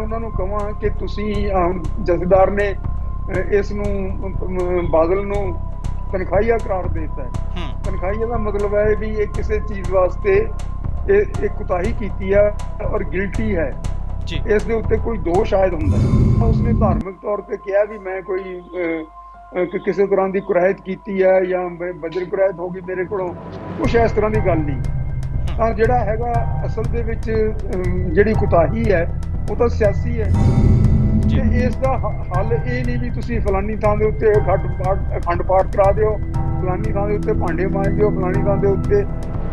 ਉਹਨਾਂ ਨੂੰ ਕਹਾਂ ਕਿ ਤੁਸੀਂ ਅਹ, ਜਥੇਦਾਰ ਨੇ ਇਸ ਨੂੰ ਬਾਦਲ ਨੂੰ ਤਨਖਾਹੀਆ ਕਰਾਰ ਦਿੱਤਾ ਹੈ। ਤਨਖਾਹੀਆ ਦਾ ਮਤਲਬ ਹੈ ਵੀ ਇਹ ਕਿਸੇ ਚੀਜ਼ ਵਾਸਤੇ ਇਹ ਇੱਕ ਕੁਤਾਹੀ ਕੀਤੀ ਹੈ ਔਰ ਗਿਲਟੀ ਹੈ। ਜੀ। ਇਸ ਦੇ ਉੱਤੇ ਕੋਈ ਦੋਸ਼ ਆਇਦ ਹੁੰਦਾ। ਉਸਨੇ ਧਾਰਮਿਕ ਤੌਰ ਤੇ ਕਿਹਾ ਵੀ ਮੈਂ ਕੋਈ ਕਿ ਕਿਸੇ ਤਰ੍ਹਾਂ ਦੀ ਕੁਰਾਇਤ ਕੀਤੀ ਹੈ ਜਾਂ ਬਜਰ ਕੁਰਾਇਤ ਹੋ ਗਈ ਮੇਰੇ ਕੋਲੋਂ ਕੁਛ ਇਸ ਤਰ੍ਹਾਂ ਦੀ ਗੱਲ ਨਹੀਂ। ਤਾਂ ਜਿਹੜਾ ਹੈਗਾ ਅਸਲ ਦੇ ਵਿੱਚ ਜਿਹੜੀ ਕੁਤਾਹੀ ਹੈ ਉਹ ਤਾਂ ਸਿਆਸੀ ਹੈ। ਜੀ। ਤੇ ਇਸ ਦਾ ਹੱਲ ਇਹ ਨਹੀਂ ਵੀ ਤੁਸੀਂ ਫਲਾਨੀ ਥਾਂ ਦੇ ਉੱਤੇ ਅਖੰਡ ਪਾਠ ਅਖੰਡ ਪਾਠ ਕਰਾ ਦਿਓ ਫਲਾਨੀ ਥਾਂ ਦੇ ਉੱਤੇ ਭਾਂਡੇ ਮਾਂਜ ਦਿਓ ਫਲਾਨੀ ਥਾਂ ਦੇ ਉੱਤੇ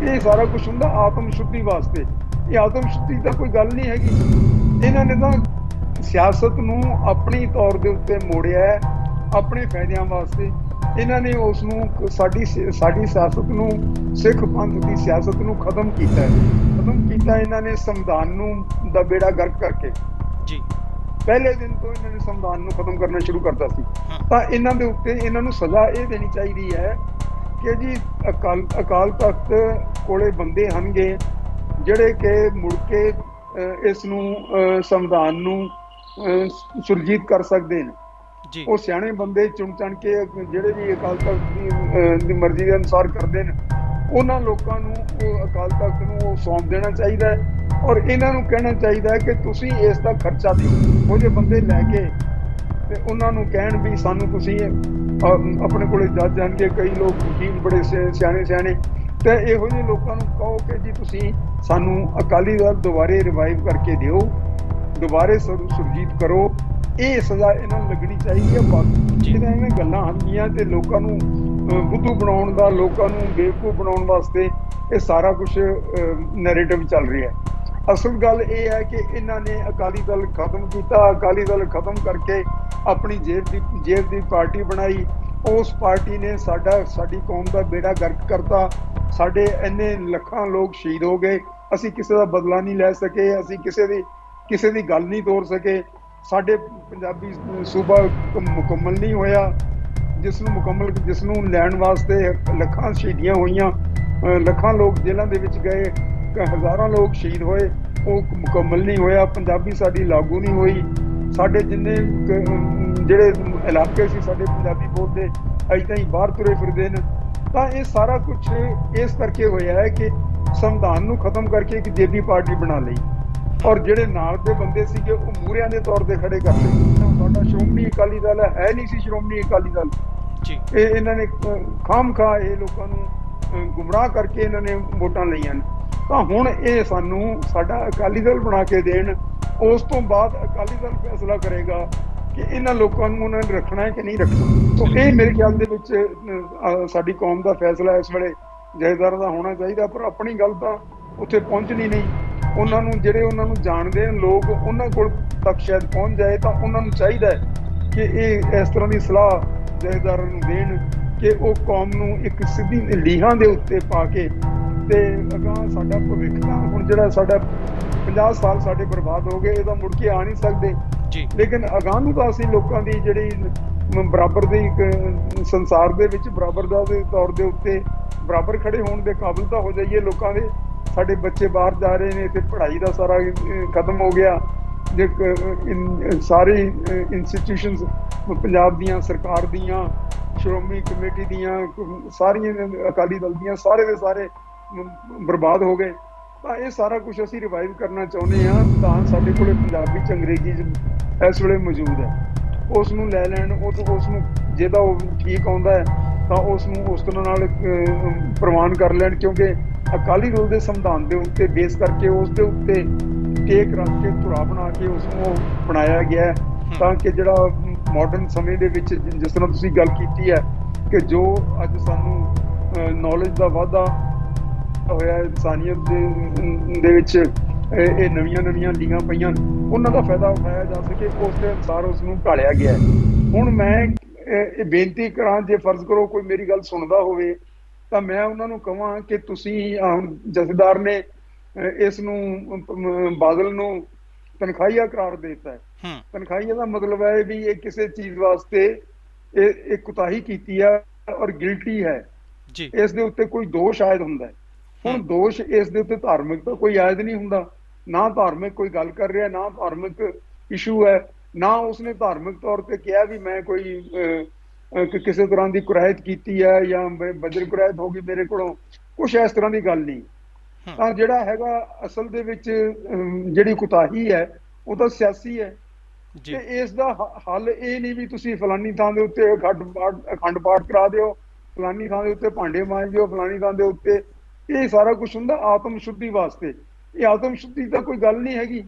ਇਹ ਸਾਰਾ ਕੁਝ ਹੁੰਦਾ ਆਤਮ ਸ਼ੁੱਧੀ ਵਾਸਤੇ। ਇਹ ਆਤਮ ਸ਼ੁੱਧੀ ਤਾਂ ਕੋਈ ਗੱਲ ਨਹੀਂ ਹੈਗੀ। ਇਹਨਾਂ ਨੇ ਤਾਂ ਸਿਆਸਤ ਨੂੰ ਆਪਣੀ ਤੌਰ ਦੇ ਉੱਤੇ ਮੋੜਿਆ ਹੈ ਆਪਣੇ ਫਾਇਦਿਆਂ ਵਾਸਤੇ। ਇਹਨਾਂ ਨੇ ਉਸ ਨੂੰ ਸਾਡੀ ਸਾਡੀ ਸਿਆਸਤ ਨੂੰ ਸਿੱਖ ਪੰਥ ਦੀ ਸਿਆਸਤ ਨੂੰ ਖਤਮ ਕੀਤਾ ਹੈ। ਖਤਮ ਕੀਤਾ ਇਹਨਾਂ ਨੇ ਸੰਵਿਧਾਨ ਨੂੰ ਦਾ ਬੇੜਾ ਗਰਕ ਕਰਕੇ। ਜੀ। ਪਹਿਲੇ ਦਿਨ ਤੋਂ ਇਹਨਾਂ ਨੇ ਸੰਵਿਧਾਨ ਨੂੰ ਖਤਮ ਕਰਨਾ ਸ਼ੁਰੂ ਕਰਤਾ ਸੀ। ਤਾਂ ਇਹਨਾਂ ਦੇ ਉੱਤੇ ਇਹਨਾਂ ਨੂੰ ਸਜ਼ਾ ਇਹ ਦੇਣੀ ਚਾਹੀਦੀ ਹੈ ਕਿ ਜੀ ਅਕਾਲ ਅਕਾਲ ਤਖਤ ਕੋਲੇ ਬੰਦੇ ਹਨਗੇ ਜਿਹੜੇ ਕਿ ਮੁੜ ਕੇ ਇਸ ਨੂੰ ਸੰਵਿਧਾਨ ਨੂੰ ਸੁਰਜੀਤ ਕਰ ਸਕਦੇ ਨੇ। ਉਹ ਸਿਆਣੇ ਬੰਦੇ ਚੁਣ ਚਣ ਕੇ ਜਿਹੜੇ ਵੀ ਅਕਾਲ ਤਖਤ ਦੀ ਮਰਜ਼ੀ ਦੇ ਅਨੁਸਾਰ ਕਰਦੇ ਨੇ, ਉਹਨਾਂ ਲੋਕਾਂ ਨੂੰ ਉਹ ਅਕਾਲ ਤਖਤ ਨੂੰ ਉਹ ਸੌਂਪ ਦੇਣਾ ਚਾਹੀਦਾ ਹੈ ਔਰ ਇਹਨਾਂ ਨੂੰ ਕਹਿਣਾ ਚਾਹੀਦਾ ਹੈ ਕਿ ਤੁਸੀਂ ਇਸ ਦਾ ਖਰਚਾ ਦਿਓ। ਉਹ ਜੇ ਬੰਦੇ ਲੈ ਕੇ ਤੇ ਉਹਨਾਂ ਨੂੰ ਕਹਿਣ ਵੀ ਸਾਨੂੰ ਤੁਸੀਂ ਆਪਣੇ ਕੋਲੇ ਜੱਜ ਆਣਗੇ ਕਈ ਲੋਕ ਵਕੀਲ ਬੜੇ ਸਿ- ਸਿਆਣੇ ਸਿਆਣੇ ਤੇ ਇਹੋ ਜਿਹੇ ਲੋਕਾਂ ਨੂੰ ਕਹੋ ਕਿ ਜੀ ਤੁਸੀਂ ਸਾਨੂੰ ਅਕਾਲੀ ਦਲ ਦੁਬਾਰੇ ਰਿਵਾਈਵ ਕਰਕੇ ਦਿਓ, ਦੁਬਾਰੇ ਸੁਰ- ਸੁਰਜੀਤ ਕਰੋ ਇਹ ਸਜ਼ਾ ਇਹਨਾਂ ਨੂੰ ਲੱਗਣੀ ਚਾਹੀਦੀ ਹੈ। ਬਾਕੀ। ਜਿਹੜੀਆਂ ਐਵੇਂ ਗੱਲਾਂ ਹੁੰਦੀਆਂ ਤੇ ਲੋਕਾਂ ਨੂੰ ਬੁੱਧੂ ਬਣਾਉਣ ਦਾ ਲੋਕਾਂ ਨੂੰ ਬੇਵਕੂਫ ਬਣਾਉਣ ਵਾਸਤੇ ਇਹ ਸਾਰਾ ਕੁਝ ਨੈਰੇਟਿਵ ਚੱਲ ਰਿਹਾ ਹੈ। ਅਸਲ ਗੱਲ ਇਹ ਹੈ ਕਿ ਇਹਨਾਂ ਨੇ ਅਕਾਲੀ ਦਲ ਖਤਮ ਕੀਤਾ। ਅਕਾਲੀ ਦਲ ਖਤਮ ਕਰਕੇ ਆਪਣੀ ਜੇਬ ਦੀ ਜੇਬ ਦੀ ਪਾਰਟੀ ਬਣਾਈ। ਉਸ ਪਾਰਟੀ ਨੇ ਸਾਡਾ ਸਾਡੀ ਕੌਮ ਦਾ ਬੇੜਾ ਗਰਕ ਕਰਤਾ। ਸਾਡੇ ਇੰਨੇ ਲੱਖਾਂ ਲੋਕ ਸ਼ਹੀਦ ਹੋ ਗਏ। ਅਸੀਂ ਕਿਸੇ ਦਾ ਬਦਲਾ ਨਹੀਂ ਲੈ ਸਕੇ। ਅਸੀਂ ਕਿਸੇ ਦੀ ਕਿਸੇ ਦੀ ਗੱਲ ਨਹੀਂ ਤੋੜ ਸਕੇ। ਸਾਡੇ ਪੰਜਾਬੀ ਸੂਬਾ ਮੁਕੰਮਲ ਨਹੀਂ ਹੋਇਆ ਜਿਸ ਨੂੰ ਮੁਕੰਮਲ ਜਿਸ ਨੂੰ ਲੈਣ ਵਾਸਤੇ ਲੱਖਾਂ ਸ਼ਹੀਦੀਆਂ ਹੋਈਆਂ ਲੱਖਾਂ ਲੋਕ ਜੇਲ੍ਹਾਂ ਦੇ ਵਿੱਚ ਗਏ ਹਜ਼ਾਰਾਂ ਲੋਕ ਸ਼ਹੀਦ ਹੋਏ, ਉਹ ਮੁਕੰਮਲ ਨਹੀਂ ਹੋਇਆ, ਪੰਜਾਬੀ ਸਾਡੀ ਲਾਗੂ ਨਹੀਂ ਹੋਈ। ਸਾਡੇ ਜਿੰਨੇ ਜਿਹੜੇ ਇਲਾਕੇ ਸੀ ਸਾਡੇ ਪੰਜਾਬੀ ਬੋਲਦੇ ਅਜੇ ਹੀ ਬਾਹਰ ਤੁਰੇ ਫਿਰਦੇ ਨੇ। ਤਾਂ ਇਹ ਸਾਰਾ ਕੁਝ ਇਸ ਕਰਕੇ ਹੋਇਆ ਹੈ ਕਿ ਸੰਵਿਧਾਨ ਨੂੰ ਖਤਮ ਕਰਕੇ ਇੱਕ ਜੇਬੀ ਪਾਰਟੀ ਬਣਾ ਲਈ। ਔਰ ਜਿਹੜੇ ਨਾਲ ਦੇ ਬੰਦੇ ਸੀਗੇ ਉਹ ਮੂਰਿਆਂ ਦੇ ਤੌਰ ਤੇ ਖੜੇ ਕਰ ਲਏ। ਸਾਡਾ ਸ਼੍ਰੋਮਣੀ ਅਕਾਲੀ ਦਲ ਹੈ ਨਹੀਂ ਸੀ ਸ਼੍ਰੋਮਣੀ ਅਕਾਲੀ ਦਲ। ਜੀ। ਇਹ ਇਹਨਾਂ ਨੇ ਖਾਮ ਖਾ ਇਹ ਲੋਕਾਂ ਨੂੰ ਗੁੰਮਰਾਹ ਕਰਕੇ ਇਹਨਾਂ ਨੇ ਵੋਟਾਂ ਲਈਆਂ ਤਾਂ ਹੁਣ ਇਹ ਸਾਨੂੰ ਸਾਡਾ ਅਕਾਲੀ ਦਲ ਬਣਾ ਕੇ ਦੇਣ ਉਸ ਤੋਂ ਬਾਅਦ ਅਕਾਲੀ ਦਲ ਫੈਸਲਾ ਕਰੇਗਾ ਕਿ ਇਹਨਾਂ ਲੋਕਾਂ ਨੂੰ ਉਹਨਾਂ ਨੇ ਰੱਖਣਾ ਹੈ ਕਿ ਨਹੀਂ ਰੱਖਣਾ। ਤਾਂ ਇਹ ਮੇਰੇ ਖਿਆਲ ਦੇ ਵਿੱਚ ਸਾਡੀ ਕੌਮ ਦਾ ਫੈਸਲਾ ਇਸ ਵੇਲੇ। ਜਥੇਦਾਰ ਦਾ ਹੋਣਾ ਚਾਹੀਦਾ ਪਰ ਆਪਣੀ ਗੱਲ ਤਾਂ ਉੱਥੇ ਪਹੁੰਚਣੀ ਨਹੀਂ। ਉਹਨਾਂ ਨੂੰ ਜਿਹੜੇ ਉਹਨਾਂ ਨੂੰ ਜਾਣਦੇ ਨੇ ਲੋਕ ਉਹਨਾਂ ਕੋਲ ਤੱਕ ਸ਼ਾਇਦ ਪਹੁੰਚ ਜਾਏ ਤਾਂ ਉਹਨਾਂ ਨੂੰ ਚਾਹੀਦਾ ਹੈ ਕਿ ਇਹ ਇਸ ਤਰ੍ਹਾਂ ਦੀ ਸਲਾਹ ਜਥੇਦਾਰਾਂ ਨੂੰ ਦੇਣ ਕਿ ਉਹ ਕੌਮ ਨੂੰ ਇੱਕ ਸਿੱਧੀ ਲੀਹਾਂ ਦੇ ਉੱਤੇ ਪਾ ਕੇ ਤੇ ਅਗਾਂਹ ਸਾਡਾ ਭਵਿੱਖ ਤਾਂ ਹੁਣ ਜਿਹੜਾ ਸਾਡਾ 50 ਸਾਲ ਸਾਡੇ ਬਰਬਾਦ ਹੋ ਗਏ ਇਹ ਤਾਂ ਮੁੜ ਕੇ ਆ ਨਹੀਂ ਸਕਦੇ। ਜੀ। ਲੇਕਿਨ ਅਗਾਂਹ ਨੂੰ ਤਾਂ ਅਸੀਂ ਲੋਕਾਂ ਦੀ ਜਿਹੜੀ ਬਰਾਬਰ ਦੀ ਇੱਕ ਸੰਸਾਰ ਦੇ ਵਿੱਚ ਬਰਾਬਰ ਦਾ ਦੇ ਤੌਰ ਦੇ ਉੱਤੇ ਬਰਾਬਰ ਖੜੇ ਹੋਣ ਦੇ ਕਾਬਿਲ ਤਾਂ ਹੋ ਜਾਈਏ ਲੋਕਾਂ ਦੇ। ਸਾਡੇ ਬੱਚੇ ਬਾਹਰ ਜਾ ਰਹੇ ਨੇ ਤੇ ਪੜ੍ਹਾਈ ਦਾ ਸਾਰਾ ਖਤਮ ਹੋ ਗਿਆ। ਜੇ ਇਨ- ਸਾਰੇ ਇੰਸਟੀਟਿਊਸ਼ਨਸ ਪੰਜਾਬ ਦੀਆਂ ਸਰਕਾਰ ਦੀਆਂ ਸ਼੍ਰੋਮਣੀ ਕਮੇਟੀ ਦੀਆਂ ਸਾਰੀਆਂ ਅਕਾਲੀ ਦਲ ਦੀਆਂ ਸਾਰੇ ਦੇ ਸਾਰੇ ਬਰਬਾਦ ਹੋ ਗਏ। ਤਾਂ ਇਹ ਸਾਰਾ ਕੁਝ ਅਸੀਂ ਰਿਵਾਈਵ ਕਰਨਾ ਚਾਹੁੰਦੇ ਹਾਂ। ਤਾਂ ਸਾਡੇ ਕੋਲੇ ਪੰਜਾਬੀ ਚ ਅੰਗਰੇਜ਼ੀ ਚ ਇਸ ਵੇਲੇ ਮੌਜੂਦ ਹੈ। ਉਸ ਨੂੰ ਲੈ ਲੈਣ ਉਹ ਉਸ ਨੂੰ ਜਿਹਦਾ ਉਹ ਠੀਕ ਆਉਂਦਾ ਹੈ ਤਾਂ ਉਸ ਨੂੰ ਉਸ ਤਰ੍ਹਾਂ ਨਾਲ ਅਹ, ਪ੍ਰਵਾਨ ਕਰ ਲੈਣ ਕਿਉਂਕਿ ਅਕਾਲੀ ਦਲ ਦੇ ਸੰਵਿਧਾਨ ਦੇ ਉੱਤੇ ਬੇਸ ਕਰਕੇ ਉਸ ਦੇ ਉੱਤੇ ਟੇਕ ਰੱਖ ਕੇ ਧੁਰਾ ਬਣਾ ਕੇ ਉਸ ਨੂੰ ਬਣਾਇਆ ਗਿਆ ਤਾਂ ਕਿ ਜਿਹੜਾ ਮਾਡਰਨ ਸਮੇਂ ਦੇ ਵਿੱਚ ਜਿਸ ਤਰ੍ਹਾਂ ਤੁਸੀਂ ਗੱਲ ਕੀਤੀ ਹੈ ਕਿ ਜੋ ਅੱਜ ਸਾਨੂੰ ਨੌਲੇਜ ਦਾ ਵਾਧਾ ਹੋਇਆ ਇਨਸਾਨੀਅਤ ਦੇ ਦੇ ਵਿੱਚ ਇਹ ਨਵੀਆਂ ਨਵੀਆਂ ਲੀਆਂ ਪਈਆਂ ਉਹਨਾਂ ਦਾ ਫਾਇਦਾ ਉਠਾਇਆ ਜਾ ਸਕੇ ਉਸ ਦੇ ਅਨੁਸਾਰ ਉਸ ਨੂੰ ਢਾਲਿਆ ਗਿਆ ਹੁਣ ਮੈਂ ਇਹ ਬੇਨਤੀ ਕਰਾਂ ਜੇ ਫਰਜ਼ ਕਰੋ ਕੋਈ ਮੇਰੀ ਗੱਲ ਸੁਣਦਾ ਹੋਵੇ ਤਾਂ ਮੈਂ ਉਹਨਾਂ ਨੂੰ ਕਹਾਂ ਕਿ ਤੁਸੀਂ ਜਥੇਦਾਰ ਨੇ ਇਸ ਨੂੰ ਬਾਦਲ ਨੂੰ ਤਨਖਾਹੀਆ ਕਰਾਰ ਦਿੱਤਾ ਹੈ। ਤਨਖਾਹੀਆ ਦਾ ਮਤਲਬ ਹੈ ਵੀ ਇਹ ਕਿਸੇ ਚੀਜ਼ ਵਾਸਤੇ ਇਹ ਇਹ ਕੁਤਾਹੀ ਕੀਤੀ ਹੈ ਔਰ ਗਿਲਟੀ ਹੈ। ਜੀ। ਇਸ ਦੇ ਉੱਤੇ ਕੋਈ ਦੋਸ਼ ਆਇਦ ਹੁੰਦਾ ਹੈ। ਹੁਣ। ਦੋਸ਼ ਇਸ ਦੇ ਉੱਤੇ ਧਾਰਮਿਕ ਤਾਂ ਕੋਈ ਆਇਦ ਨਹੀਂ ਹੁੰਦਾ। ਨਾ ਧਾਰਮਿਕ ਕੋਈ ਗੱਲ ਕਰ ਰਿਹਾ ਨਾ ਧਾਰਮਿਕ ਇਸ਼ੂ ਹੈ। ਨਾ ਉਸਨੇ ਧਾਰਮਿਕ ਤੌਰ ਤੇ ਕਿਹਾ ਵੀ ਮੈਂ ਕੋਈ ਕਿ ਕਿਸੇ ਤਰ੍ਹਾਂ ਦੀ ਕੁਰਾਇਤ ਕੀਤੀ ਹੈ ਜਾਂ ਬ- ਬਜਰ ਕੁਰਾਇਤ ਹੋ ਗਈ ਮੇਰੇ ਕੋਲੋਂ ਕੁਛ ਇਸ ਤਰ੍ਹਾਂ ਦੀ ਗੱਲ ਨਹੀਂ। ਤਾਂ ਜਿਹੜਾ ਹੈਗਾ ਅਸਲ ਦੇ ਵਿੱਚ ਜਿਹੜੀ ਕੁਤਾਹੀ ਹੈ ਉਹ ਤਾਂ ਸਿਆਸੀ ਹੈ। ਜੀ। ਤੇ ਇਸ ਦਾ ਹੱਲ ਇਹ ਨਹੀਂ ਵੀ ਤੁਸੀਂ ਫਲਾਨੀ ਥਾਂ ਦੇ ਉੱਤੇ ਅਖੰਡ ਪਾਠ ਕਰਾ ਦਿਓ ਫਲਾਨੀ ਥਾਂ ਦੇ ਉੱਤੇ ਭਾਂਡੇ ਮਾਂਜ ਦਿਓ ਫਲਾਨੀ ਥਾਂ ਦੇ ਉੱਤੇ ਇਹ ਸਾਰਾ ਕੁਝ ਹੁੰਦਾ ਆਤਮ ਸ਼ੁੱਧੀ ਵਾਸਤੇ। ਇਹ ਆਤਮ ਸ਼ੁੱਧੀ ਤਾਂ ਕੋਈ ਗੱਲ ਨਹੀਂ ਹੈਗੀ।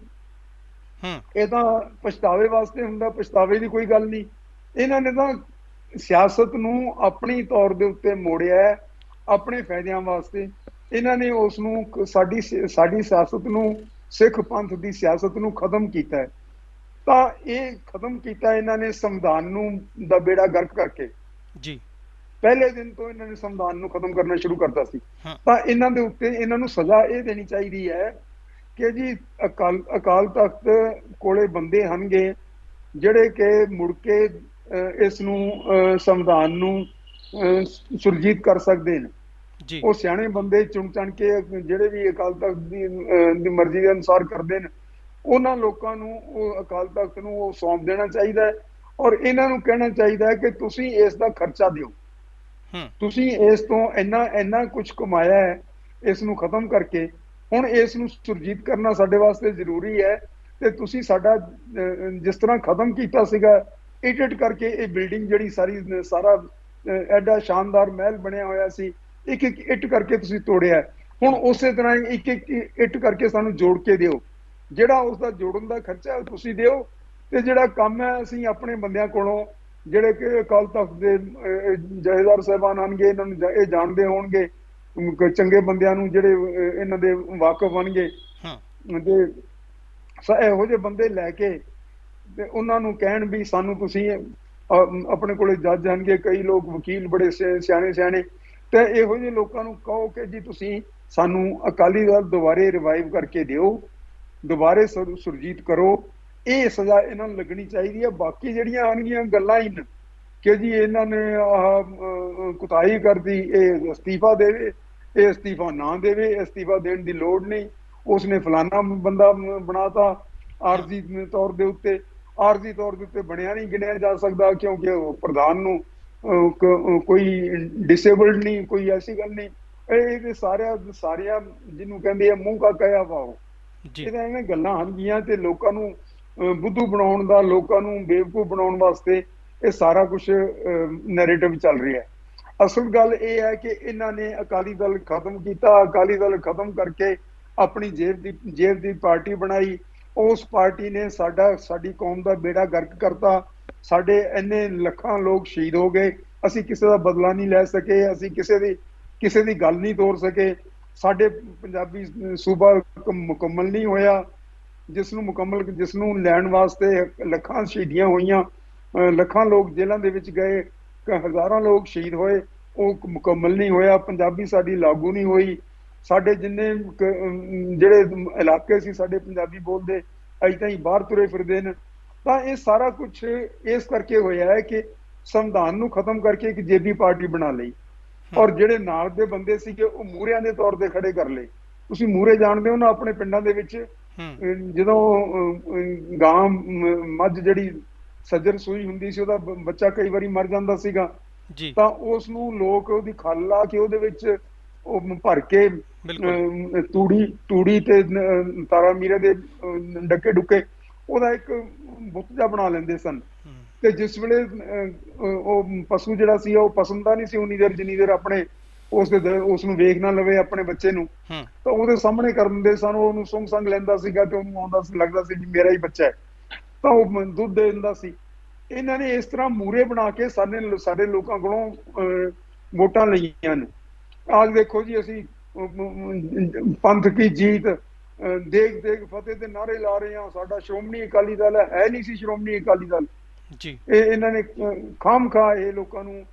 ਹੂੰ। ਇਹ ਤਾਂ ਪਛਤਾਵੇ ਵਾਸਤੇ ਹੁੰਦਾ ਪਛਤਾਵੇ ਦੀ ਕੋਈ ਗੱਲ ਨਹੀਂ। ਇਹਨਾਂ ਨੇ ਤਾਂ ਸਿਆਸਤ ਨੂੰ ਆਪਣੀ ਤੌਰ ਦੇ ਉੱਤੇ ਮੋੜਿਆ ਆਪਣੇ ਫਾਇਦਿਆਂ ਵਾਸਤੇ। ਇਹਨਾਂ ਨੇ ਉਸ ਨੂੰ ਸਾਡੀ ਸਾਡੀ ਸਿਆਸਤ ਨੂੰ ਸਿੱਖ ਪੰਥ ਦੀ ਸਿਆਸਤ ਨੂੰ ਖਤਮ ਕੀਤਾ ਤਾਂ ਇਹ ਖਤਮ ਕੀਤਾ ਇਹਨਾਂ ਨੇ ਸੰਵਿਧਾਨ ਨੂੰ ਦਾ ਬੇੜਾ ਗਰਕ ਕਰਕੇ। ਜੀ। ਪਹਿਲੇ ਦਿਨ ਤੋਂ ਇਹਨਾਂ ਨੇ ਸੰਵਿਧਾਨ ਨੂੰ ਖਤਮ ਕਰਨਾ ਸ਼ੁਰੂ ਕਰਤਾ ਸੀ। ਤਾਂ ਇਹਨਾਂ ਦੇ ਉੱਤੇ ਇਹਨਾਂ ਨੂੰ ਸਜ਼ਾ ਇਹ ਦੇਣੀ ਚਾਹੀਦੀ ਹੈ ਕਿ ਜੀ ਅਕਾਲ ਅਕਾਲ ਤਖਤ ਕੋਲੇ ਬੰਦੇ ਹਨਗੇ ਜਿਹੜੇ ਕਿ ਮੁੜ ਕੇ ਇਸ ਨੂੰ ਸੰਵਿਧਾਨ ਨੂੰ ਸੁਰਜੀਤ ਕਰ ਸਕਦੇ ਨੇ। ਜੀ। ਉਹ ਸਿਆਣੇ ਬੰਦੇ ਚੁਣ ਚਣ ਕੇ ਜਿਹੜੇ ਵੀ ਅਕਾਲ ਤਖਤ ਦੀ ਮਰਜ਼ੀ ਦੇ ਅਨੁਸਾਰ ਕਰਦੇ ਨੇ ਉਹਨਾਂ ਲੋਕਾਂ ਨੂੰ ਉਹ ਅਕਾਲ ਤਖਤ ਨੂੰ ਉਹ ਸੌਂਪ ਦੇਣਾ ਚਾਹੀਦਾ ਹੈ ਔਰ ਇਹਨਾਂ ਨੂੰ ਕਹਿਣਾ ਚਾਹੀਦਾ ਹੈ ਕਿ ਤੁਸੀਂ ਇਸ ਦਾ ਖਰਚਾ ਦਿਓ। ਤੁਸੀਂ ਇਸ ਤੋਂ ਇੰਨਾ ਇੰਨਾ ਕੁਝ ਕਮਾਇਆ ਹੈ ਇਸ ਨੂੰ ਖਤਮ ਕਰਕੇ ਹੁਣ ਇਸ ਨੂੰ ਸੁਰਜੀਤ ਕਰਨਾ ਸਾਡੇ ਵਾਸਤੇ ਜ਼ਰੂਰੀ ਹੈ ਤੇ ਤੁਸੀਂ ਸਾਡਾ ਜਿਸ ਤਰ੍ਹਾਂ ਖਤਮ ਕੀਤਾ ਸੀਗਾ ਇਟ ਕਰਕੇ ਇਹ ਬਿਲਡਿੰਗ ਜਿਹੜੀ ਸਾਰੀ ਸਾਰਾ ਐਡਾ ਸ਼ਾਨਦਾਰ ਮਹਿਲ ਬਣਿਆ ਹੋਇਆ ਸੀ ਇੱਕ ਇੱਕ ਇੱਟ ਕਰਕੇ ਤੁਸੀਂ ਤੋੜਿਆ। ਹੁਣ ਉਸੇ ਤਰ੍ਹਾਂ ਇੱਕ ਇੱਕ ਇੱਟ ਕਰਕੇ ਸਾਨੂੰ ਜੋੜ ਕੇ ਦਿਓ। ਜਿਹੜਾ ਉਸ ਦਾ ਜੋੜਨ ਦਾ ਖਰਚਾ ਤੁਸੀਂ ਦਿਓ। ਤੇ ਜਿਹੜਾ ਕੰਮ ਹੈ ਅਸੀਂ ਆਪਣੇ ਬੰਦਿਆਂ ਕੋਲੋਂ ਜਿਹੜੇ ਕਿ ਅਕਾਲ ਤਖਤ ਦੇ ਅਹ, ਜਥੇਦਾਰ ਸਾਹਿਬਾਨ ਆਣਗੇ ਇਹਨਾਂ ਨੂੰ ਇਹ ਜਾਣਦੇ ਹੋਣਗੇ। ਚੰਗੇ ਬੰਦਿਆਂ ਨੂੰ ਜਿਹੜੇ ਇਹਨਾਂ ਦੇ ਵਾਕਫ ਬਣਗੇ ਹਾਂ। ਤੇ ਇਹੋ ਜਿਹੇ ਬੰਦੇ ਲੈ ਕੇ ਤੇ ਉਹਨਾਂ ਨੂੰ ਕਹਿਣ ਵੀ ਸਾਨੂੰ ਤੁਸੀਂ ਆਪਣੇ ਕੋਲੇ ਜੱਜ ਆਣਗੇ, ਕਈ ਲੋਕ ਵਕੀਲ ਬੜੇ ਸਿਆਣੇ ਸਿਆਣੇ। ਤੇ ਇਹੋ ਜਿਹੇ ਲੋਕਾਂ ਨੂੰ ਕਹੋ ਕਿ ਜੀ ਤੁਸੀਂ ਸਾਨੂੰ ਅਕਾਲੀ ਦਲ ਦੁਬਾਰੇ ਰਿਵਾਈਵ ਕਰਕੇ ਦਿਓ, ਦੁਬਾਰੇ ਸੁਰਜੀਤ ਕਰੋ। ਇਹ ਸਜ਼ਾ ਇਹਨਾਂ ਨੂੰ ਲੱਗਣੀ ਚਾਹੀਦੀ ਹੈ ਬਾਕੀ ਜਿਹੜੀਆਂ ਆਣਗੀਆਂ ਗੱਲਾਂ ਹੀ ਨੇ ਕਿ ਜੀ ਇਹਨਾਂ ਨੇ ਆਹ ਕੁਤਾਹੀ ਕਰਦੀ ਇਹ ਅਸਤੀਫਾ ਦੇਵੇ, ਇਹ ਅਸਤੀਫਾ ਨਾ ਦੇਵੇ, ਅਸਤੀਫਾ ਦੇਣ ਦੀ ਲੋੜ ਨਹੀਂ। ਉਸਨੇ ਫਲਾਨਾ ਬੰਦਾ ਬਣਾਤਾ, ਆਰਜ਼ੀ ਤੌਰ ਦੇ ਉੱਤੇ। ਆਰਜ਼ੀ ਤੌਰ ਦੇ ਉੱਤੇ ਬਣਿਆ ਨਹੀਂ ਗਿਣਿਆ ਜਾ ਸਕਦਾ ਕਿਉਂਕਿ ਉਹ ਪ੍ਰਧਾਨ ਨੂੰ ਕੋਈ ਡਿਸੇਬਲਡ ਨਹੀਂ ਕੋਈ ਐਸੀ ਗੱਲ ਨਹੀਂ। ਇਹ ਇਹਦੇ ਸਾਰਿਆਂ ਸਾਰਿਆਂ ਜਿਹਨੂੰ ਕਹਿੰਦੇ ਆ ਮੂੰਹ ਕਾ ਕਹਿਆ ਵਾਓ ਜੀ। ਇਹ ਤਾਂ ਐਵੇਂ ਗੱਲਾਂ ਹਨਗੀਆਂ ਤੇ ਲੋਕਾਂ ਨੂੰ ਬੁੱਧੂ ਬਣਾਉਣ ਦਾ ਲੋਕਾਂ ਨੂੰ ਬੇਵਕੂਫ ਬਣਾਉਣ ਵਾਸਤੇ ਇਹ ਸਾਰਾ ਕੁਝ ਨੈਰੇਟਿਵ ਚੱਲ ਰਿਹਾ ਹੈ। ਅਸਲ ਗੱਲ ਇਹ ਹੈ ਕਿ ਇਹਨਾਂ ਨੇ ਅਕਾਲੀ ਦਲ ਖਤਮ ਕੀਤਾ ਅਕਾਲੀ ਦਲ ਖਤਮ ਕਰਕੇ ਆਪਣੀ ਜੇਬ ਦੀ ਜੇਬ ਦੀ ਪਾਰਟੀ ਬਣਾਈ। ਉਸ ਪਾਰਟੀ ਨੇ ਸਾਡਾ, ਸਾਡੀ ਕੌਮ ਦਾ ਬੇੜਾ ਗਰਕ ਕਰਤਾ। ਸਾਡੇ ਇੰਨੇ ਲੱਖਾਂ ਲੋਕ ਸ਼ਹੀਦ ਹੋ ਗਏ। ਅਸੀਂ ਕਿਸੇ ਦਾ ਬਦਲਾ ਨਹੀਂ ਲੈ ਸਕੇ। ਅਸੀਂ ਕਿਸੇ ਦੀ ਕਿਸੇ ਦੀ ਗੱਲ ਨਹੀਂ ਤੋੜ ਸਕੇ। ਸਾਡੇ ਪੰਜਾਬੀ ਸੂਬਾ ਮੁਕੰਮਲ ਨਹੀਂ ਹੋਇਆ। ਜਿਸ ਨੂੰ ਮੁਕੰਮਲ ਜਿਸ ਨੂੰ ਲੈਣ ਵਾਸਤੇ ਲੱਖਾਂ ਸ਼ਹੀਦੀਆਂ ਹੋਈਆਂ ਲੱਖਾਂ ਲੋਕ ਜੇਲ੍ਹਾਂ ਦੇ ਵਿੱਚ ਗਏ ਹਜ਼ਾਰਾਂ ਲੋਕ ਸ਼ਹੀਦ ਹੋਏ, ਉਹ ਮੁਕੰਮਲ ਨਹੀਂ ਹੋਇਆ। ਪੰਜਾਬੀ ਸਾਡੀ ਲਾਗੂ ਨਹੀਂ ਹੋਈ। ਸਾਡੇ ਜਿੰਨੇ ਜਿਹੜੇ ਇਲਾਕੇ ਸੀ ਸਾਡੇ ਪੰਜਾਬੀ ਬੋਲਦੇ ਅਜੇ ਤਾਈਂ ਬਾਹਰ ਤੁਰੇ ਫਿਰਦੇ ਨੇ। ਤਾਂ ਇਹ ਸਾਰਾ ਕੁਝ ਇਸ ਕਰਕੇ ਹੋਇਆ ਹੈ ਕਿ ਸੰਵਿਧਾਨ ਨੂੰ ਖਤਮ ਕਰਕੇ ਇੱਕ ਜੇਬੀ ਪਾਰਟੀ ਬਣਾ ਲਈ। ਔਰ ਜਿਹੜੇ ਨਾਲ ਦੇ ਬੰਦੇ ਸੀਗੇ ਉਹ ਮੂਹਰਿਆਂ ਦੇ ਤੌਰ ਤੇ ਖੜੇ ਕਰ ਲਏ। ਤੁਸੀਂ ਮੂਹਰੇ ਜਾਣਦੇ ਹੋ ਨਾ ਆਪਣੇ ਪਿੰਡਾਂ ਦੇ ਵਿੱਚ? ਜਦੋਂ ਗਾਂ ਮੱਝ ਜਿਹੜੀ ਸੱਜਰ ਸੂਈ ਹੁੰਦੀ ਸੀ ਉਹਦਾ ਬੱਚਾ ਕਈ ਵਾਰੀ ਮਰ ਜਾਂਦਾ ਸੀਗਾ। ਜੀ। ਤਾਂ ਉਸ ਨੂੰ ਲੋਕ ਉਹਦੀ ਖੱਲ ਲਾ ਕੇ ਉਹਦੇ ਵਿੱਚ ਉਹ ਭਰ ਕੇ ਬਿਲਕੁਲ। ਤੂੜੀ ਤੂੜੀ ਤੇ ਤਾਰਾ ਮੀਰੇ ਦੇ ਡੱਕੇ ਡੁੱਕੇ ਉਹਦਾ ਇੱਕ ਬੁੱਤ ਜਿਹਾ ਬਣਾ ਲੈਂਦੇ ਸਨ। ਤੇ ਜਿਸ ਵੇਲੇ ਉਹ ਪਸ਼ੂ ਜਿਹੜਾ ਸੀ ਉਹ ਪਸੰਦਾ ਨਹੀਂ ਸੀ ਉਨੀ ਦੇਰ ਜਿੰਨੀ ਦੇਰ ਆਪਣੇ ਉਸ ਦੇ ਉਸ ਨੂੰ ਵੇਖ ਨਾ ਲਵੇ ਆਪਣੇ ਬੱਚੇ ਨੂੰ। ਤਾਂ ਉਹਦੇ ਸਾਹਮਣੇ ਕਰ ਦਿੰਦੇ ਸਨ ਉਹ ਉਹਨੂੰ ਸੁੰਗ ਸੰਗ ਲੈਂਦਾ ਸੀਗਾ ਤੇ ਉਹਨੂੰ ਆਉਂਦਾ ਸੀ ਲੱਗਦਾ ਸੀ ਵੀ ਮੇਰਾ ਹੀ ਬੱਚਾ ਹੈ। ਤਾਂ ਉਹ ਦੁੱਧ ਦੇ ਦਿੰਦਾ ਸੀ। ਇਹਨਾਂ ਨੇ ਇਸ ਤਰ੍ਹਾਂ ਮੂਰੇ ਬਣਾ ਕੇ ਸਾਡੇ ਸਾਡੇ ਲੋਕਾਂ ਕੋਲੋਂ ਵੋਟਾਂ ਲਈਆਂ ਨੇ। ਆਜ ਦੇਖੋ ਜੀ ਅਸੀਂ ਪੰਥ ਕੀ ਜੀਤ ਦੇਖ ਦੇਖ ਫਤਿਹ ਦੇ ਨਾਰੇ ਲਾ ਰਹੇ ਹਾਂ। ਸਾਡਾ ਸ਼੍ਰੋਮਣੀ ਅਕਾਲੀ ਦਲ ਹੈ ਨਹੀਂ ਸੀ ਸ਼੍ਰੋਮਣੀ ਅਕਾਲੀ ਦਲ। ਜੀ। ਇਹ ਇਹਨਾਂ ਨੇ ਖਾਮ ਖਾ ਇਹ ਲੋਕਾਂ ਨੂੰ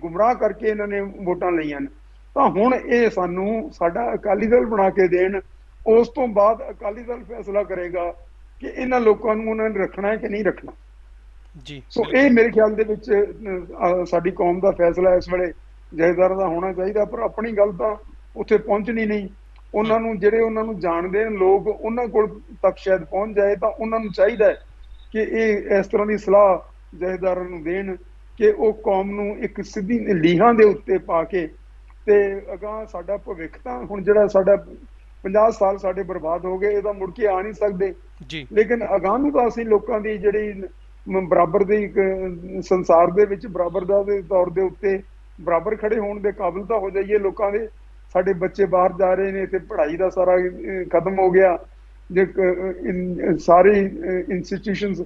ਗੁੰਮਰਾਹ ਕਰਕੇ ਇਹਨਾਂ ਨੇ ਵੋਟਾਂ ਲਈਆਂ ਨੇ। ਤਾਂ ਹੁਣ ਇਹ ਸਾਨੂੰ ਸਾਡਾ ਅਕਾਲੀ ਦਲ ਬਣਾ ਕੇ ਦੇਣ ਉਸ ਤੋਂ ਬਾਅਦ ਅਕਾਲੀ ਦਲ ਫੈਸਲਾ ਕਰੇਗਾ ਕਿ ਇਹਨਾਂ ਲੋਕਾਂ ਨੂੰ ਉਹਨਾਂ ਨੇ ਰੱਖਣਾ ਹੈ ਕਿ ਨਹੀਂ ਰੱਖਣਾ। ਜੀ ਸੋ ਇਹ ਮੇਰੇ ਖਿਆਲ ਦੇ ਵਿੱਚ ਸਾਡੀ ਕੌਮ ਦਾ ਫੈਸਲਾ ਇਸ ਵੇਲੇ ਜਥੇਦਾਰਾਂ ਦਾ ਹੋਣਾ ਚਾਹੀਦਾ ਪਰ ਆਪਣੀ ਗੱਲ ਤਾਂ ਉੱਥੇ ਪਹੁੰਚਣੀ ਨਹੀਂ। ਉਹਨਾਂ ਨੂੰ ਜਿਹੜੇ ਉਹਨਾਂ ਨੂੰ ਜਾਣਦੇ ਨੇ ਲੋਕ ਉਹਨਾਂ ਕੋਲ ਤੱਕ ਸ਼ਾਇਦ ਪਹੁੰਚ ਜਾਏ ਤਾਂ ਉਹਨਾਂ ਨੂੰ ਚਾਹੀਦਾ ਹੈ ਕਿ ਇਹ ਇਸ ਤਰ੍ਹਾਂ ਦੀ ਸਲਾਹ ਜਥੇਦਾਰਾਂ ਨੂੰ ਦੇਣ ਕਿ ਉਹ ਕੌਮ ਨੂੰ ਇੱਕ ਸਿੱਧੀ ਲੀਹਾਂ ਦੇ ਉੱਤੇ ਪਾ ਕੇ ਤੇ ਅਗਾਂਹ ਸਾਡਾ ਭਵਿੱਖ ਤਾਂ ਹੁਣ ਜਿਹੜਾ ਸਾਡਾ 50 ਸਾਲ ਸਾਡੇ ਬਰਬਾਦ ਹੋ ਗਏ ਇਹ ਤਾਂ ਮੁੜ ਕੇ ਆ ਨਹੀਂ ਸਕਦੇ। ਜੀ। ਲੇਕਿਨ ਅਗਾਂਹ ਨੂੰ ਤਾਂ ਅਸੀਂ ਲੋਕਾਂ ਦੀ ਜਿਹੜੀ ਬਰਾਬਰ ਦੀ ਇੱਕ ਸੰਸਾਰ ਦੇ ਵਿੱਚ ਬਰਾਬਰ ਦਾ ਦੇ ਤੌਰ ਦੇ ਉੱਤੇ ਬਰਾਬਰ ਖੜੇ ਹੋਣ ਦੇ ਕਾਬਿਲ ਤਾਂ ਹੋ ਜਾਈਏ ਲੋਕਾਂ ਦੇ। ਸਾਡੇ ਬੱਚੇ ਬਾਹਰ ਜਾ ਰਹੇ ਨੇ ਤੇ ਪੜ੍ਹਾਈ ਦਾ ਸਾਰਾ ਖਤਮ ਹੋ ਗਿਆ। ਜੇ ਕ- ਸਾਰੇ ਇੰਸਟੀਟਿਊਸ਼ਨਸ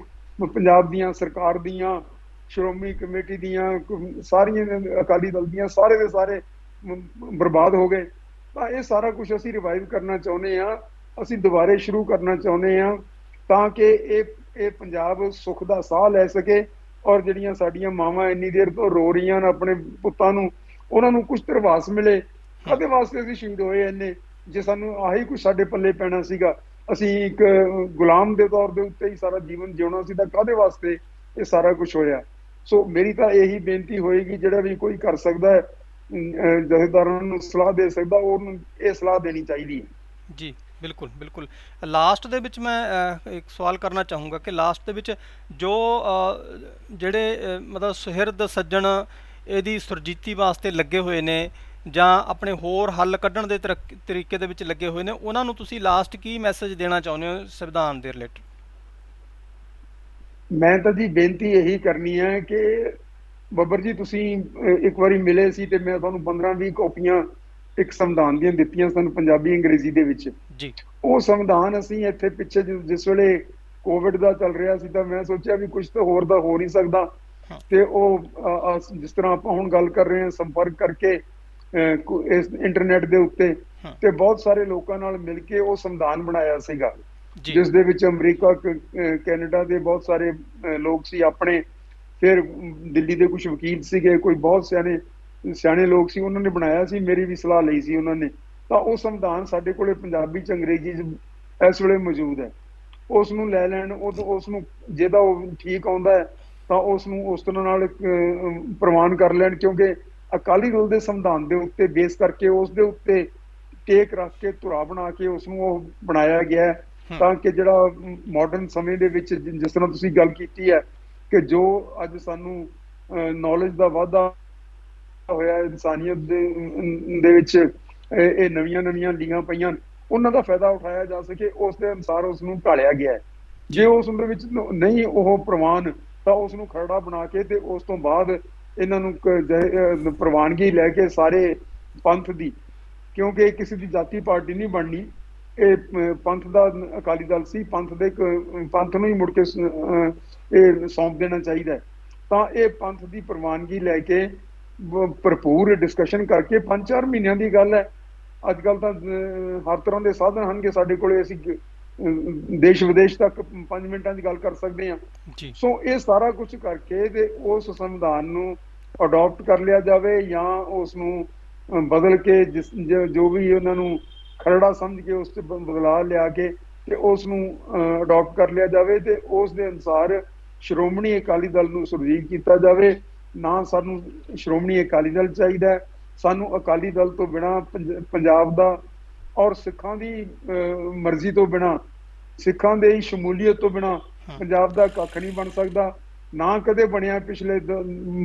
ਪੰਜਾਬ ਦੀਆਂ, ਸਰਕਾਰ ਦੀਆਂ, ਸ਼੍ਰੋਮਣੀ ਕਮੇਟੀ ਦੀਆਂ ਸਾਰੀਆਂ ਅਕਾਲੀ ਦਲ ਦੀਆਂ, ਸਾਰੇ ਦੇ ਸਾਰੇ ਬਰਬਾਦ ਹੋ ਗਏ। ਤਾਂ ਇਹ ਸਾਰਾ ਕੁਝ ਅਸੀਂ ਰਿਵਾਈਵ ਕਰਨਾ ਚਾਹੁੰਦੇ ਆ ਅਸੀਂ ਦੁਬਾਰੇ ਸ਼ੁਰੂ ਕਰਨਾ ਚਾਹੁੰਦੇ ਆ ਤਾਂ ਕਿ ਇਹ ਇਹ ਪੰਜਾਬ ਸੁੱਖ ਦਾ ਸਾਹ ਲੈ ਸਕੇ ਔਰ ਜਿਹੜੀਆਂ ਸਾਡੀਆਂ ਮਾਵਾਂ ਇੰਨੀ ਦੇਰ ਤੋਂ ਰੋ ਰਹੀਆਂ ਨੇ ਆਪਣੇ ਪੁੱਤਾਂ ਨੂੰ, ਉਹਨਾਂ ਨੂੰ ਕੁਝ ਤਰਵਾਸ ਮਿਲੇ। ਕਦੇ ਵਾਸਤੇ ਅਸੀਂ ਸ਼ਹੀਦ ਹੋਏ ਇੰਨੇ? ਜੇ ਸਾਨੂੰ ਆਹੀ ਕੁਝ ਸਾਡੇ ਪੱਲੇ ਪੈਣਾ ਸੀਗਾ, ਅਸੀਂ ਇੱਕ ਗੁਲਾਮ ਦੇ ਤੌਰ ਦੇ ਉੱਤੇ ਹੀ ਸਾਰਾ ਜੀਵਨ ਜਿਉਣਾ ਸੀ, ਤਾਂ ਕਾਦੇ ਵਾਸਤੇ ਇਹ ਸਾਰਾ ਕੁਝ ਹੋਇਆ? ਸੋ ਮੇਰੀ ਤਾਂ ਇਹੀ ਬੇਨਤੀ ਹੋਏਗੀ, ਜਿਹੜਾ ਵੀ ਕੋਈ ਕਰ ਸਕਦਾ ਹੈ ਜਥੇਦਾਰਾਂ ਨੂੰ ਸਲਾਹ ਦੇ ਸਕਦਾ ਉਹਨੂੰ ਇਹ ਸਲਾਹ ਦੇਣੀ ਚਾਹੀਦੀ ਹੈ। ਜੀ, ਬਿਲਕੁਲ ਬਿਲਕੁਲ। ਲਾਸਟ ਦੇ ਵਿੱਚ ਮੈਂ ਇੱਕ ਸਵਾਲ ਕਰਨਾ ਚਾਹੂੰਗਾ ਕਿ ਲਾਸਟ ਦੇ ਵਿੱਚ ਜੋ ਜਿਹੜੇ ਮਤਲਬ ਸੁਹਿਰਦ ਸੱਜਣ ਇਹਦੀ ਸੁਰਜੀਤੀ ਵਾਸਤੇ ਲੱਗੇ ਹੋਏ ਨੇ ਜਾਂ ਆਪਣੇ ਹੋਰ ਹੱਲ ਕੱਢਣ ਦੇ ਤਰਕ- ਦੇ ਵਿੱਚ ਲੱਗੇ ਹੋਏ ਨੇ ਉਹਨਾਂ ਨੂੰ ਤੁਸੀਂ ਲਾਸਟ ਕੀ ਮੈਸੇਜ ਦੇਣਾ ਚਾਹੁੰਦੇ ਹੋ ਸੰਵਿਧਾਨ ਦੇ ਰਿਲੇਟਡ ਮੈਂ ਤਾਂ ਜੀ ਬੇਨਤੀ ਇਹੀ ਕਰਨੀ ਹੈ ਕਿ ਬੱਬਰ ਜੀ ਤੁਸੀਂ ਇੱਕ ਵਾਰੀ ਮਿਲੇ ਸੀ ਤੇ ਮੈਂ ਤੁਹਾਨੂੰ 15-20 ਕਾਪੀਆਂ ਇੱਕ ਸੰਵਿਧਾਨ ਦੀਆਂ ਦਿੱਤੀਆਂ ਸਨ ਪੰਜਾਬੀ ਅੰਗਰੇਜ਼ੀ ਦੇ ਵਿੱਚ। ਜੀ। ਉਹ ਸੰਵਿਧਾਨ ਅਸੀਂ ਇੱਥੇ ਪਿੱਛੇ ਜਿਸ ਵੇਲੇ ਕੋਵਿਡ ਦਾ ਚੱਲ ਰਿਹਾ ਸੀ ਤਾਂ ਮੈਂ ਸੋਚਿਆ ਵੀ ਕੁਝ ਤਾਂ ਹੋਰ ਦਾ ਹੋ ਨਹੀਂ ਸਕਦਾ। ਤੇ ਉਹ ਜਿਸ ਤਰ੍ਹਾਂ ਆਪਾਂ ਹੁਣ ਗੱਲ ਕਰ ਰਹੇ ਹਾਂ ਸੰਪਰਕ ਕਰਕੇ ਇਸ ਇੰਟਰਨੈਟ ਦੇ ਉੱਤੇ। ਤੇ ਬਹੁਤ ਸਾਰੇ ਲੋਕਾਂ ਨਾਲ ਮਿਲ ਕੇ ਉਹ ਸੰਵਿਧਾਨ ਬਣਾਇਆ ਸੀਗਾ। ਜਿਸ ਦੇ ਵਿੱਚ ਅਮਰੀਕਾ ਕੈਨੇਡਾ ਦੇ ਬਹੁਤ ਸਾਰੇ ਲੋਕ ਸੀ ਆਪਣੇ। ਫਿਰ ਦਿੱਲੀ ਦੇ ਕੁਝ ਵਕੀਲ ਸੀਗੇ ਕੋਈ ਬਹੁਤ ਸਿਆਣੇ ਸਿਆਣੇ ਲੋਕ ਸੀ ਉਹਨਾਂ ਨੇ ਬਣਾਇਆ ਸੀ ਮੇਰੀ ਵੀ ਸਲਾਹ ਲਈ ਸੀ ਉਹਨਾਂ ਨੇ। ਤਾਂ ਉਹ ਸੰਵਿਧਾਨ ਸਾਡੇ ਕੋਲੇ ਪੰਜਾਬੀ ਚ ਅੰਗਰੇਜ਼ੀ ਚ ਇਸ ਵੇਲੇ ਮੌਜੂਦ ਹੈ। ਉਸ ਨੂੰ ਲੈ ਲੈਣ ਉਹ ਉਸ ਨੂੰ ਜਿਹਦਾ ਉਹ ਠੀਕ ਆਉਂਦਾ ਤਾਂ ਉਸ ਨੂੰ ਉਸ ਤਰ੍ਹਾਂ ਨਾਲ ਪ੍ਰਵਾਨ ਕਰ ਲੈਣ ਕਿਉਂਕਿ ਅਕਾਲੀ ਦਲ ਦੇ ਸੰਵਿਧਾਨ ਦੇ ਉੱਤੇ ਬੇਸ ਕਰਕੇ ਉਸ ਦੇ ਉੱਤੇ ਟੇਕ ਰੱਖ ਕੇ ਧੁਰਾ ਬਣਾ ਕੇ ਉਸ ਨੂੰ ਉਹ ਬਣਾਇਆ ਗਿਆ। ਤਾਂ ਕਿ ਜਿਹੜਾ ਮਾਡਰਨ ਸਮੇਂ ਦੇ ਵਿੱਚ ਜਿਸ ਤਰ੍ਹਾਂ ਤੁਸੀਂ ਗੱਲ ਕੀਤੀ ਹੈ ਕਿ ਜੋ ਅੱਜ ਸਾਨੂੰ ਨੌਲੇਜ ਦਾ ਵਾਧਾ ਹੋਇਆ ਇਨਸਾਨੀਅਤ ਦੇ ਵਿੱਚ ਇਹ ਨਵੀਆਂ ਨਵੀਆਂ ਲੀਆਂ ਪਈਆਂ ਉਹਨਾਂ ਦਾ ਫਾਇਦਾ ਉਠਾਇਆ ਜਾ ਸਕੇ ਉਸ ਦੇ ਅਨੁਸਾਰ ਉਸ ਨੂੰ ਢਾਲਿਆ ਗਿਆ ਜੇ ਉਸ ਦੇ ਵਿੱਚ ਨਹੀਂ ਉਹ ਪ੍ਰਵਾਨ ਤਾਂ ਉਸ ਨੂੰ ਖਰੜਾ ਬਣਾ ਕੇ ਤੇ ਉਸ ਤੋਂ ਬਾਅਦ ਇਹਨਾਂ ਨੂੰ ਪ੍ਰਵਾਨਗੀ ਲੈ ਕੇ ਸਾਰੇ ਪੰਥ ਦੀ, ਕਿਉਂਕਿ ਇਹ ਕਿਸੇ ਦੀ ਜਾਤੀ ਪਾਰਟੀ ਨਹੀਂ ਬਣਨੀ। ਇਹ ਪੰਥ ਦਾ ਅਕਾਲੀ ਦਲ ਸੀ, ਪੰਥ ਦੇ ਪੰਥ ਨੂੰ ਹੀ ਮੁੜ ਕੇ ਇਹ ਸੌਂਪ ਦੇਣਾ ਚਾਹੀਦਾ ਤਾਂ ਇਹ ਪੰਥ ਦੀ ਪ੍ਰਵਾਨਗੀ ਲੈ ਕੇ ਭਰਪੂਰ ਡਿਸਕਸ਼ਨ ਕਰਕੇ ਪੰਜ ਚਾਰ ਮਹੀਨਿਆਂ ਦੀ ਗੱਲ ਹੈ। ਅੱਜ ਕੱਲ ਤਾਂ ਹਰ ਤਰ੍ਹਾਂ ਦੇ ਸਾਧਨ ਹਨ ਕਿ ਸਾਡੇ ਕੋਲੇ। ਅਸੀਂ ਦੇਸ਼ ਵਿਦੇਸ਼ ਤੱਕ 5 ਮਿੰਟਾਂ ਦੀ ਗੱਲ ਕਰ ਸਕਦੇ ਹਾਂ। ਜੀ। ਸੋ ਇਹ ਸਾਰਾ ਕੁਝ ਕਰਕੇ ਤੇ ਉਸ ਸੰਵਿਧਾਨ ਨੂੰ ਅਡਾਪਟ ਕਰ ਲਿਆ ਜਾਵੇ ਜਾਂ ਉਸ ਨੂੰ ਬਦਲ ਕੇ ਜੋ- ਵੀ ਉਹਨਾਂ ਨੂੰ ਖਰੜਾ ਸਮਝ ਕੇ ਉਸ ਤੇ ਬ- ਬਦਲਾਅ ਲਿਆ ਕੇ ਤੇ ਉਸ ਨੂੰ ਅਡਾਪਟ ਕਰ ਲਿਆ ਜਾਵੇ ਤੇ ਉਸ ਦੇ ਅਨੁਸਾਰ ਸ਼੍ਰੋਮਣੀ ਅਕਾਲੀ ਦਲ ਨੂੰ ਸੁਰਜੀਤ ਕੀਤਾ ਜਾਵੇ। ਨਾ ਸਾਨੂੰ ਸ਼੍ਰੋਮਣੀ ਅਕਾਲੀ ਦਲ ਚਾਹੀਦਾ। ਸਾਨੂੰ ਅਕਾਲੀ ਦਲ ਤੋਂ ਬਿਨਾ ਪੰਜਾਬ ਦਾ ਔਰ ਸਿੱਖਾਂ ਦੀ ਮਰਜ਼ੀ ਤੋਂ ਬਿਨਾ ਸਿੱਖਾਂ ਦੇ ਹੀ ਸ਼ਮੂਲੀਅਤ ਤੋਂ ਬਿਨਾ। ਪੰਜਾਬ ਦਾ ਕੱਖ ਨਹੀਂ ਬਣ ਸਕਦਾ। ਨਾ ਕਦੇ ਬਣਿਆ ਪਿਛਲੇ ਦ-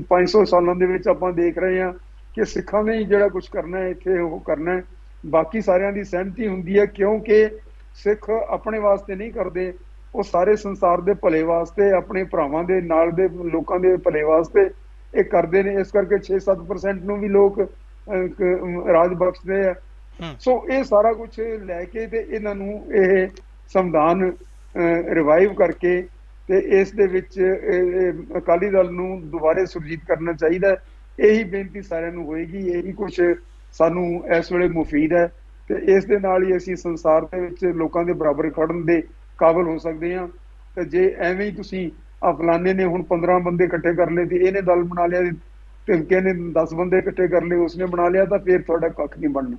500 ਸਾਲਾਂ ਦੇ ਵਿੱਚ ਆਪਾਂ ਦੇਖ ਰਹੇ ਹਾਂ ਕਿ ਸਿੱਖਾਂ ਨੇ ਹੀ ਜਿਹੜਾ ਕੁਝ ਕਰਨਾ ਹੈ ਇੱਥੇ ਉਹ ਕਰਨਾ ਹੈ। ਬਾਕੀ ਸਾਰਿਆਂ ਦੀ ਸਹਿਮਤੀ ਹੁੰਦੀ ਹੈ ਕਿਉਂਕਿ ਸਿੱਖ ਆਪਣੇ ਵਾਸਤੇ ਨਹੀਂ ਕਰਦੇ। ਉਹ ਸਾਰੇ ਸੰਸਾਰ ਦੇ ਭਲੇ ਵਾਸਤੇ ਆਪਣੇ ਭਰਾਵਾਂ ਦੇ ਨਾਲ ਦੇ ਲੋਕਾਂ ਦੇ ਭਲੇ ਵਾਸਤੇ ਇਹ ਕਰਦੇ ਨੇ। ਇਸ ਕਰਕੇ 6-7% ਨੂੰ ਵੀ ਲੋਕ ਰਾਜ ਬਖਸ਼ਦੇ ਆ। ਸੋ ਇਹ ਸਾਰਾ ਕੁਝ ਲੈ ਕੇ ਤੇ ਇਹਨਾਂ ਨੂੰ ਇਹ ਸੰਵਿਧਾਨ ਰਿਵਾਈਵ ਕਰਕੇ ਤੇ ਇਸ ਦੇ ਵਿੱਚ ਅਕਾਲੀ ਦਲ ਨੂੰ ਦੁਬਾਰੇ ਸੁਰਜੀਤ ਕਰਨਾ ਚਾਹੀਦਾ। ਇਹੀ ਬੇਨਤੀ ਸਾਰਿਆਂ ਨੂੰ ਹੋਏਗੀ, ਇਹੀ ਕੁਝ ਸਾਨੂੰ ਇਸ ਵੇਲੇ ਮੁਫੀਦ ਹੈ ਤੇ ਇਸ ਦੇ ਨਾਲ ਹੀ ਅਸੀਂ ਸੰਸਾਰ ਦੇ ਵਿੱਚ ਲੋਕਾਂ ਦੇ ਬਰਾਬਰ ਖੜਨ ਦੇ ਕਾਬਲ ਹੋ ਸਕਦੇ ਹਾਂ। ਤੇ ਜੇ ਐਵੇਂ ਹੀ ਤੁਸੀਂ ਆ ਫਲਾਣੇ ਨੇ ਹੁਣ 15 ਬੰਦੇ ਇਕੱਠੇ ਕਰ ਲਏ ਤੇ ਇਹਨੇ ਦਲ ਬਣਾ ਲਿਆ ਤੇ ਕਿਹਨੇ 10 ਬੰਦੇ ਇਕੱਠੇ ਕਰ ਲਏ, ਉਸਨੇ ਬਣਾ ਲਿਆ ਤਾਂ ਫਿਰ ਤੁਹਾਡਾ ਕੱਖ ਨਹੀਂ ਬਣਨਾ।